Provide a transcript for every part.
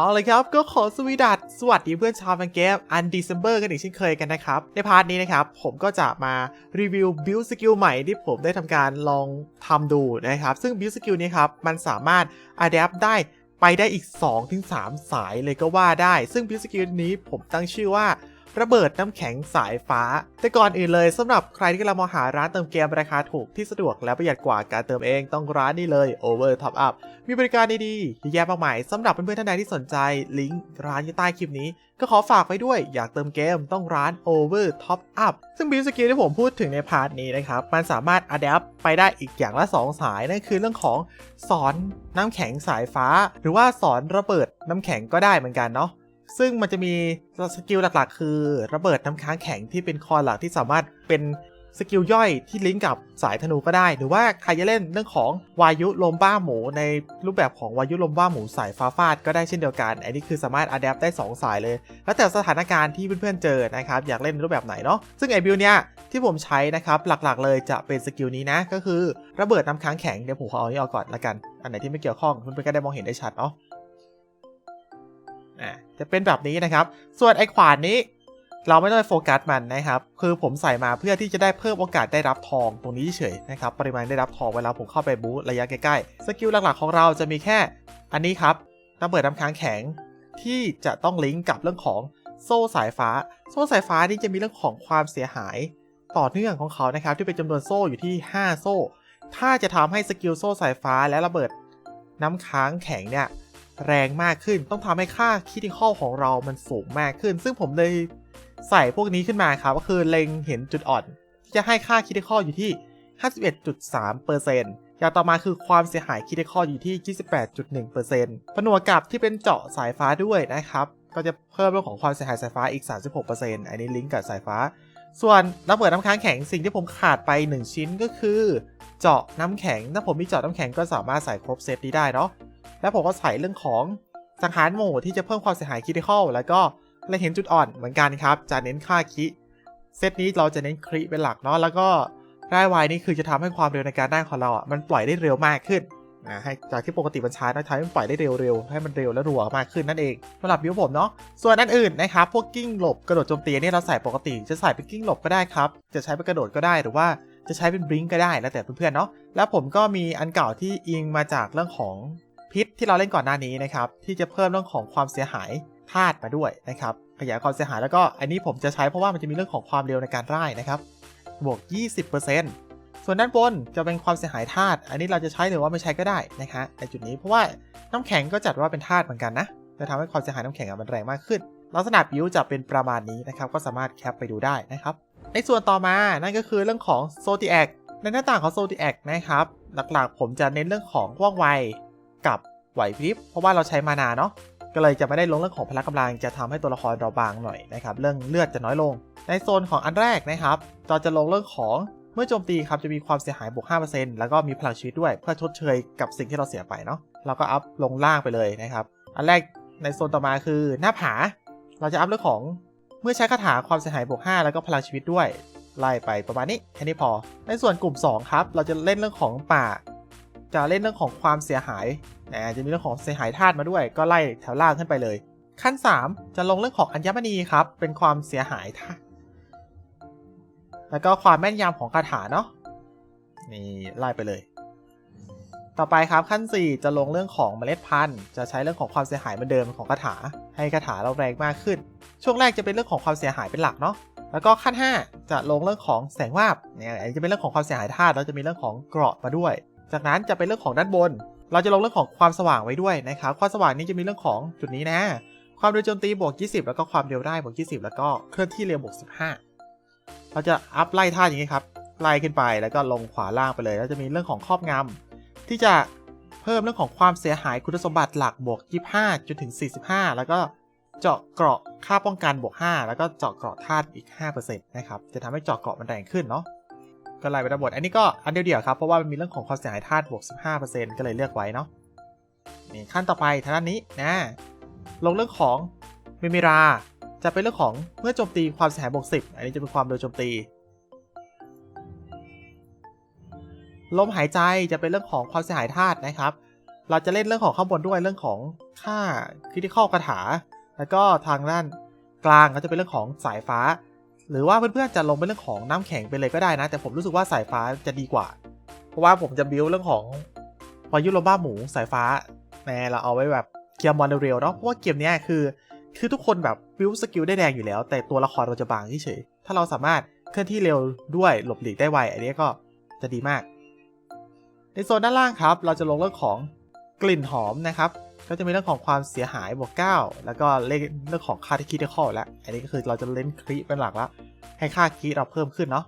เอาเลยครับก็ขอสวีดัสสวัสดีเพื่อนชาวแฟนเกมอันดีเซมเบอร์กันอีกเช่นเคยกันนะครับ ในพาร์ทนี้นะครับ ผมก็จะมารีวิวบิลสกิลใหม่ที่ผมได้ทำการลองทำดูนะครับ ซึ่งบิลสกิลนี้ครับ มันสามารถอัดแอปได้ไปได้อีก 2-3 สายเลยก็ว่าได้ ซึ่งบิลสกิลนี้ผมตั้งชื่อว่า ระเบิดน้ำแข็งสายฟ้า แต่ก่อนอื่นเลยสำหรับใครที่กำลังมองหาร้านเติมเกมราคาถูกที่สะดวกและประหยัดกว่าการเติมเองต้องร้านนี้เลย Over Top Up มีบริการดีๆเยอะแยะมากมายสำหรับเพื่อนๆท่านใดที่สนใจลิงก์ร้านอยู่ใต้คลิปนี้ ก็ขอฝากไว้ด้วยอยากเติมเกมต้องร้าน Over Top Up ซึ่งบิลสกิลที่ผมพูดถึงในพาร์ทนี้นะครับมันสามารถอัดแอปไปได้อีกอย่างละ 2 สายนั่นคือเรื่องของสอนน้ำแข็งสายฟ้า หรือว่าสอนระเบิดน้ำแข็งก็ได้เหมือนกันเนาะ ซึ่งมันจะมีสกิลหลักๆ คือระเบิดน้ำค้างแข็งที่เป็นคอหลักที่สามารถเป็นสกิลย่อยที่ลิงก์กับสายธนูก็ได้ หรือว่าใครจะเล่นเรื่องของวายุลมบ้าหมู ในรูปแบบของวายุลมบ้าหมูสายฟ้าฟาดก็ได้เช่นเดียวกัน อันนี้คือสามารถอัดแอปได้ 2 สายเลย แล้วแต่สถานการณ์ที่เพื่อนๆเจอนะครับ อยากเล่นรูปแบบไหนเนาะซึ่งไอบิลเนี้ยที่ผมใช้นะครับ หลักๆเลยจะเป็นสกิลนี้นะ ก็คือระเบิดน้ำค้างแข็งเดี๋ยวผมขอเอาอนี้ออกก่อนละกัน อันไหนที่ไม่เกี่ยวข้องเพื่อนๆก็ได้มองเห็นได้ชัดเนาะ จะเป็นแบบนี้นะครับ ส่วนไอ้ขวานนี้ เราไม่ต้องไปโฟกัสมันนะครับ คือผมใส่มาเพื่อที่จะได้เพิ่มโอกาสได้รับทองตรงนี้เฉยนะครับ ปริมาณได้รับทองเวลาผมเข้าไปบูธระยะใกล้ๆ สกิลหลักๆของเราจะมีแค่อันนี้ครับระเบิดน้ำค้างแข็งที่จะต้องลิงก์กับเรื่องของโซ่สายฟ้า โซ่สายฟ้านี่จะมีเรื่องของความเสียหายต่อเนื่องของเขานะครับ ที่เป็นจำนวนโซ่อยู่ที่ 5 โซ่ ถ้าจะทำให้สกิลโซ่สายฟ้าและระเบิดน้ำค้างแข็งเนี่ย แรงมากขึ้น ต้องทำให้ค่าคิดิคอลของเรามันสูงมากขึ้น ซึ่งผมเลยใส่พวกนี้ขึ้นมาครับ ก็คือเล็งเห็นจุดอ่อน ที่จะให้ค่าคิดิคอลอยู่ที่ 51.3%อย่างต่อมาคือความเสียหายคิดิคอลอยู่ที่ 28.1%ผนวกกับที่เป็นเจาะสายฟ้าด้วยนะครับ ก็จะเพิ่มเรื่องของความเสียหายสายฟ้าอีก 36%อันนี้ลิงก์กับสายฟ้า ส่วนระเบิดน้ำค้างแข็งสิ่งที่ผมขาดไป 1 ชิ้นก็คือ เจาะน้ำแข็ง ถ้าผมมีเจาะน้ำแข็งก็สามารถใส่ครบเซตนี้ได้เนาะ แล้วผมก็ใส่เรื่องของสังหารหมู่ที่จะเพิ่มความเสียหายคิด i คอลแล้วก็เล็งเห็นจุดอ่อนเหมือนกันครับ จะเน้นค่าคิเซตนี้เราจะเน้นคริเป็นหลักเนาะแล้วก็ได้วายนี่คือจะทำให้ความเร็วในการได้ของเราอะมันปล่อยได้เร็วมากขึ้นนะให้จากที่ปกติมันช้านะทำให้มันปล่อยได้เร็วๆให้มันเร็วและรัวมากขึ้นนั่นเองสำหรับบิวผมเนาะส่วนอันอื่นนะครับพวกกิ้งหลบกระโดดโจมตีนี่เราใส่ปกติจะใส่เป็นกิ้งหลบก็ได้ครับ จะใช้เป็นกระโดดก็ได้หรือว่าจะใช้เป็นบลิงก็ได้แล้วแต่เพื่อนๆเนาะแล้วผมก็มีอันเก่าที่อิงมาจากเรื่องของ พิษที่เราเล่นก่อนหน้านี้นะครับ ที่จะเพิ่มเรื่องของความเสียหายธาตุมาด้วยนะครับ ขยายความเสียหายแล้วก็อันนี้ผมจะใช้เพราะว่ามันจะมีเรื่องของความเร็วในการร่ายนะครับ บวก 20%ส่วนด้านบนจะเป็นความเสียหายธาตุ อันนี้เราจะใช้หรือว่าไม่ใช้ก็ได้นะคะในจุดนี้เพราะว่าน้ำแข็งก็จัดว่าเป็นธาตุเหมือนกันนะ จะทำให้ความเสียหายน้ำแข็งมันแรงมากขึ้น ลักษณะบิวจะเป็นประมาณนี้นะครับ ก็สามารถแคปไปดูได้นะครับ ในส่วนต่อมา นั่นก็คือเรื่องของโซติแอกในหน้าต่างของโซติแอกนะครับ หลักๆ ผมจะเน้นเรื่องของว่องไว กับไหวพริบเพราะว่าเราใช้มานาเนาะก็เลยจะไม่ได้ลงเรื่องของพละกำลังจะทำให้ตัวละครเราบางหน่อยนะครับเรื่องเลือดจะน้อยลง ในโซนของอันแรกนะครับเราจะลงเรื่องของเมื่อโจมตีครับจะมีความเสียหายบวก 5%แล้วก็มีพลังชีวิตด้วยเพื่อชดเชยกับสิ่งที่เราเสียไปเนาะเราก็อัพลงล่างไปเลยนะครับอันแรกในโซนต่อมาคือหน้าผา เราจะอัพเรื่องของเมื่อใช้คาถาความเสียหายบวก 5 แล้วก็พลังชีวิตด้วยไล่ไปประมาณนี้แค่นี้พอ ในส่วนกลุ่ม 2 ครับ เราจะเล่นเรื่องของป่า จะเล่นเรื่องของความเสียหายนะจะมีเรื่องของเสียหายธาตุมาด้วย ก็ไล่แถวล่างขึ้นไปเลย ขั้น 3 จะลงเรื่องของอัญมณีครับ เป็นความเสียหายธาตุแล้วก็ความแม่นยำของคาถาเนาะนี่ไล่ไปเลย ต่อไปครับขั้น 4 จะลงเรื่องของเมล็ดพันธุ์ จะใช้เรื่องของความเสียหายเหมือนเดิมของคาถา ให้คาถาเราแรงมากขึ้น ช่วงแรกจะเป็นเรื่องของความเสียหายเป็นหลักเนาะแล้วก็ขั้น 5 จะลงเรื่องของแสงวาบเนี่ยอันนี้จะเป็นเรื่องของความเสียหายธาตุแล้วจะมีเรื่องของเกราะมาด้วย จากนั้นจะเป็นเรื่องของด้านบน เราจะลงเรื่องของความสว่างไว้ด้วยนะครับความสว่างนี้จะมีเรื่องของจุดนี้นะ ความเร็วโจมตีบวก 20 แล้วก็ความเร็วได้บวก 20 แล้วก็เคลื่อนที่เร็วบวก 15 เราจะอัพไล่ท่าอย่างนี้ครับไล่ขึ้นไปแล้วก็ลงขวาล่างไปเลย แล้วจะมีเรื่องของครอบงำที่จะเพิ่มเรื่องของความเสียหายคุณสมบัติหลักบวก 25 จนถึง 45 แล้วก็เจาะเกราะค่าป้องกันบวก 5 แล้วก็เจาะเกราะธาตุอีก 5%นะครับ จะทำให้เจาะเกราะมันแรงขึ้นเนาะ ก็ไล่ไปทั้งหมด อันนี้ก็อันเดียวๆครับ เพราะว่ามันมีเรื่องของความเสียหายธาตุบวก 15%ก็เลยเลือกไว้เนาะนี่ขั้นต่อไปทางด้านนี้นะลงเรื่องของเมมิราจะเป็นเรื่องของเมื่อโจมตีความเสียหายบวก10 อันนี้จะเป็นความเร็วโจมตี ลมหายใจจะเป็นเรื่องของความเสียหายธาตุนะครับ เราจะเล่นเรื่องของข้างบนด้วยเรื่องของค่าคริติคอลคาถา แล้วก็ทางด้านกลางก็จะเป็นเรื่องของสายฟ้า หรือว่าเพื่อนๆจะลงเป็นเรื่องของน้ำแข็งไปเลยก็ได้นะ แต่ผมรู้สึกว่าสายฟ้าจะดีกว่า เพราะว่าผมจะบิวเรื่องของวายุโรบ้าหมูสายฟ้าแหมเราเอาไว้แบบเกียร์มอนเร็วๆเนาะเพราะว่าเกมนี้คือ คือทุกคนแบบบิวสกิลได้แดงอยู่แล้ว แต่ตัวละครเราจะบางเฉยถ้าเราสามารถเคลื่อนที่เร็วด้วยหลบหลีกได้ไวอันนี้ก็จะดีมาก ในโซนด้านล่างครับ เราจะลงเรื่องของกลิ่นหอมนะครับ ก็จะมีเรื่องของความเสียหายบวก 9 แล้วก็เลขเรื่องของค่าที่คิดได้ข้อแล้ว อันนี้ก็คือเราจะเล่นคริเป็นหลักแล้วให้ค่าคีเราเพิ่มขึ้นเนาะ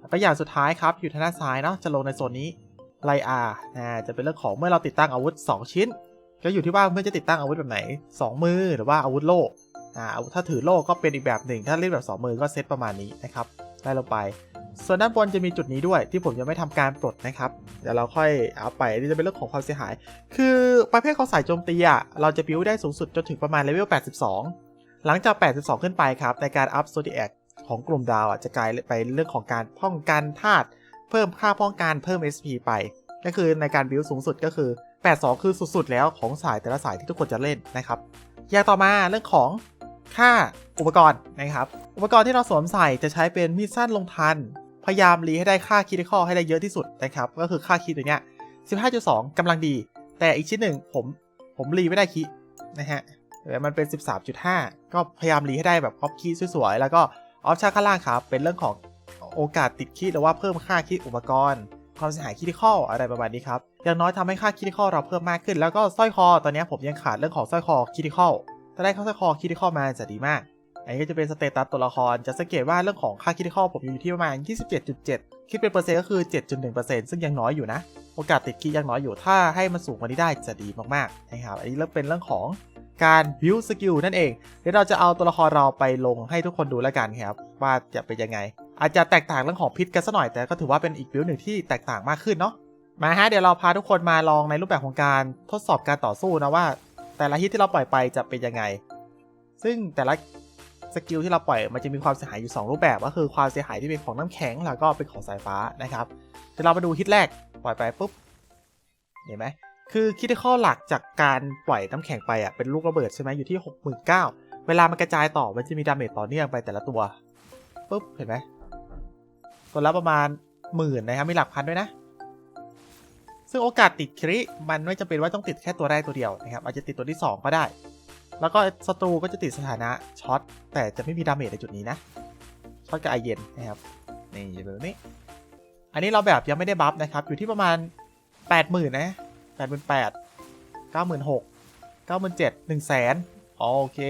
แล้วก็อย่างสุดท้ายครับ อยู่ทางด้านซ้ายเนาะ จะลงในโซนนี้ไลอาร์นะจะเป็นเรื่องของเมื่อเราติดตั้งอาวุธ 2 ชิ้น ก็อยู่ที่ว่าเมื่อจะติดตั้งอาวุธแบบไหน 2 มือหรือว่าอาวุธโล่อ่าถ้าถือโล่ก็เป็นอีกแบบหนึ่ง ถ้าเล่นแบบ 2 มือก็เซตประมาณนี้นะครับ ได้ลงไป ส่วนด้านบนจะมีจุดนี้ด้วยที่ผมยังไม่ทำการปลดนะครับ เดี๋ยวเราค่อยเอาไปนี่จะเป็นเรื่องของความเสียหาย คือประเภทของสายโจมตีอะเราจะบิวได้สูงสุดจนถึงประมาณเลเวล 82 หลังจาก 82 ขึ้นไปครับ ในการอัพโซ d ิแอคของกลุ่มดาวอะจะกลายไปเรื่องของการป้องกันธาตุเพิ่มค่าป้องกันเพิ่ม SP ไป ก็คือในการบิวสูงสุดก็คือ 82 คือสุดๆแล้วของสายแต่ละสายที่ทุกคนจะเล่นนะครับอย่างต่อมาเรื่องของค่าอุปกรณ์นะครับ อุปกรณ์ที่เราสวมใส่จะใช้เป็นมีดสั้นลงทัน พยายามรีให้ได้ค่าคิดข้อให้ได้เยอะที่สุดนะครับ ก็คือค่าคีตัวเนี้ย15.2กำลังดี แต่อีกชิ้นหนึ่งผมผมรีไม่ได้คีนะฮะแต่มันเป็น 13.5 ก็พยายามรีให้ได้แบบออฟคีสวยๆ แล้วก็ออฟชั่นข้างล่างครับ เป็นเรื่องของโอกาสติดคีหรือว่าเพิ่มค่าคีอุปกรณ์ ความเสียหายคิดข้ออะไรประมาณนี้ครับ อย่างน้อยทำให้ค่าคิดข้อเราเพิ่มมากขึ้น แล้วก็สร้อยคอตอนนี้ผมยังขาดเรื่องของสร้อยคอคิดข้อถ้าได้เข้าสร้อยคอคิดข้อมาจะดีมาก อันนี้ก็จะเป็นสเตตัสตัวละคร จะสังเกตว่าเรื่องของค่าคิดข้อผมอยู่ที่ประมาณ 27.7 คิดเป็นเปอร์เซ็นต์ก็คือ 7.1%ซึ่งยังน้อยอยู่นะ โอกาสติดคียังน้อยอยู่ ถ้าให้มันสูงกว่านี้ได้จะดีมากๆ นะครับ อันนี้เริ่มเป็นเรื่องของการ build skill นั่นเอง เดี๋ยวเราจะเอาตัวละครเราไปลงให้ทุกคนดูแล้วกันครับ ว่าจะเป็นยังไง อาจจะแตกต่างเรื่องของพิษกันสัหน่อย แต่ก็ถือว่าเป็นอีก build หนึ่งที่แตกต่างมากขึ้นเนาะ มาฮะ เดี๋ยวเราพาทุกคนมาลองในรูปแบบของการทดสอบการต่อสู้นะว่า แต่ละฮิตที่เราปล่อยไปจะเป็นยังไง ซึ่งแต่ละ สกิลที่เราปล่อยมันจะมีความเสียหายอยู่ 2 รูปแบบ ก็คือความเสียหายที่เป็นของน้ำแข็งแล้วก็เป็นของสายฟ้านะครับเดี๋ยวเรามาดูฮิตแรกปล่อยไปปุ๊บเห็นไหมคือคิดข้อหลักจากการปล่อยน้ำแข็งไปอะเป็นลูกระเบิดใช่ไหมอยู่ที่69,000เวลามันกระจายต่อมันจะมีดาเมจต่อเนื่องไปแต่ละตัวปุ๊บเห็นไหมตัวละประมาณหมื่นนะครับมีหลักพันด้วยนะ ซึ่งโอกาสติดคริมันไม่จำเป็นว่าต้องติดแค่ตัวแรกตัวเดียวนะครับอาจจะติดตัวที่ 2 ก็ได้ แล้วก็ศัตรูก็จะติดสถานะช็อตแต่จะไม่มีดาเมจในจุดนี้นะช็อตกับไอเย็นนะครับนี่แบบนี้ อันนี้เราแบบยังไม่ได้บัฟนะครับ อยู่ที่ประมาณ 80,000นะ88,000 96,000 97,000 100,000อ๋อโอเค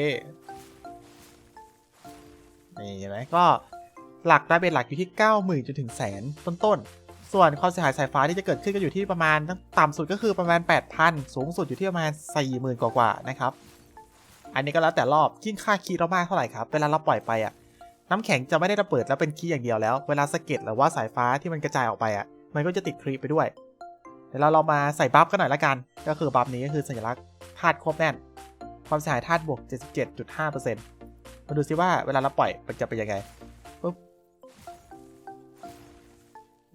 นี่เห็นไหมก็หลักดาเมจหลักอยู่ที่ 90,000จนถึงแสนต้นๆ ส่วนความเสียหายสายฟ้าที่จะเกิดขึ้นก็อยู่ที่ประมาณต่ำสุดก็คือประมาณ 8,000 สูงสุดอยู่ที่ประมาณ 40,000 กว่าๆนะครับ อันนี้ก็แล้วแต่รอบยิ่งค่าคีย์เรามากเท่าไหร่ครับเวลาเราปล่อยไปอะน้ำแข็งจะไม่ได้ระเบิดแล้วเป็นคีย์อย่างเดียวแล้ว เวลาสะเก็ดหรือว่าสายฟ้าที่มันกระจายออกไปอะ มันก็จะติดครีปไปด้วยเดี๋ยวเราเรามาใส่บัฟกันหน่อยละกัน ก็คือบัฟนี้ก็คือสัญลักษณ์ธาตุควบแน่น ความเสียหายธาตุบวก 77.5%มาดูซิว่าเวลาเราปล่อยมันจะเป็นยังไงปุ๊บ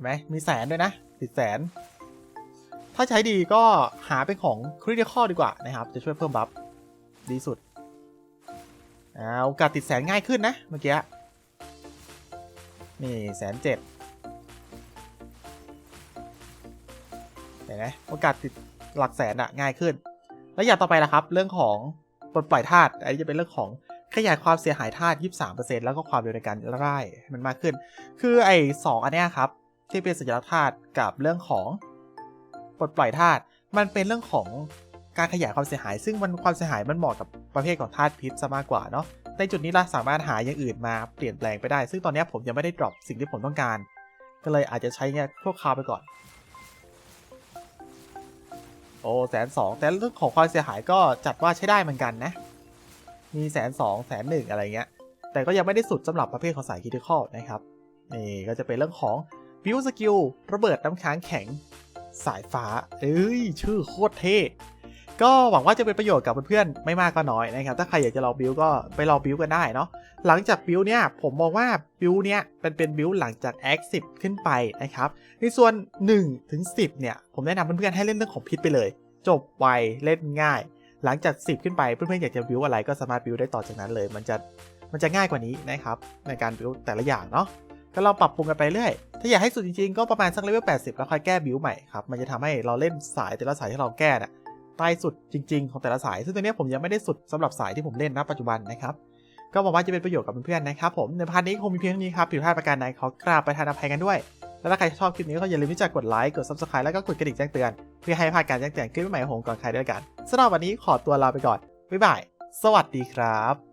ไหมมีแสนด้วยนะติดแสน ถ้าใช้ดีก็หาเป็นของคริติคอลดีกว่านะครับ จะช่วยเพิ่มบัฟดีสุด อ่าโอกาสติดแสนง่ายขึ้นนะเมื่อกี้นี่แสนเจ็ดเห็นไหมโอกาสติดหลักแสนอะง่ายขึ้น แล้วอย่างต่อไปล่ะครับ เรื่องของปลดปล่อยธาตุอันนี้จะเป็นเรื่องของขยายความเสียหายธาตุ23%แล้วก็ความเร็วในการไล่มันมากขึ้น คือไอ้สองอันเนี้ยครับ ที่เป็นสัญลักษณ์ธาตุกับเรื่องของปลดปล่อยธาตุมันเป็นเรื่องของ การขยายความเสียหาย ซึ่งมันความเสียหายมันเหมาะกับประเภทของธาตุพิษซะมากกว่าเนาะในจุดนี้เราสามารถหาอย่างอื่นมาเปลี่ยนแปลงไปได้ ซึ่งตอนนี้ผมยังไม่ได้ดรอปสิ่งที่ผมต้องการ ก็เลยอาจจะใช้เงี้ยพวกคาวไปก่อน โอ้แสนสองแต่เรื่องของความเสียหายก็จัดว่าใช้ได้เหมือนกันนะ มีแสนสองแสนหนึ่งอะไรเงี้ย แต่ก็ยังไม่ได้สุดสำหรับประเภทของสายคิทิคอลนะครับนี่ก็จะเป็นเรื่องของบิวสกิลระเบิดน้ำค้างแข็งสายฟ้า เอ้ย ชื่อโคตรเท่ ก็หวังว่าจะเป็นประโยชน์กับเพื่อนๆไม่มากก็น้อยนะครับ ถ้าใครอยากจะลองบิวก็ไปลองบิวกันได้เนาะหลังจากบิวเนี่ยผมมองว่าบิวเนี่ยเป็นเป็นบิวหลังจาก X 10ขึ้นไปนะครับในส่วน1ถึง10เนี่ยผมแนะนำเพื่อนๆให้เล่นเรื่องของพิษไปเลย จบไวเล่นง่าย หลังจาก 10 ขึ้นไปเพื่อนๆอยากจะบิวอะไรก็สามารถบิวได้ต่อจากนั้นเลย มันจะมันจะง่ายกว่านี้นะครับในการบิวแต่ละอย่างเนาะก็ลองปรับปรุงกันไปเรื่อย ถ้าอยากให้สุดจริงๆ ก็ประมาณสักเลเวล80 แล้วค่อยแก้บิวใหม่ครับ มันจะทำให้เราเล่นสายแต่ละสายที่เราแก้น่ะ ใต้สุดจริง ๆ ของแต่ละสาย ซึ่งตัวนี้ผมยังไม่ได้สุดสำหรับสายที่ผมเล่นนะปัจจุบันนะครับก็หวังว่าจะเป็นประโยชน์กับเพื่อนๆนะครับผมในพาร์ทนี้คงมีเพียงเท่านี้ครับผิดพลาดประการใดขอกราบประทานอภัยกันด้วย แล้วถ้าใครชอบคลิปนี้ก็อย่าลืมที่จะกดไลค์กด subscribe แล้วก็กดกระดิ่งแจ้งเตือน เพื่อให้ไม่พลาดการแจ้งเตือนคลิปใหม่ของก่อนใครด้วยกันสำหรับวันนี้ขอตัวลาไปก่อนบ๊ายบายสวัสดีครับ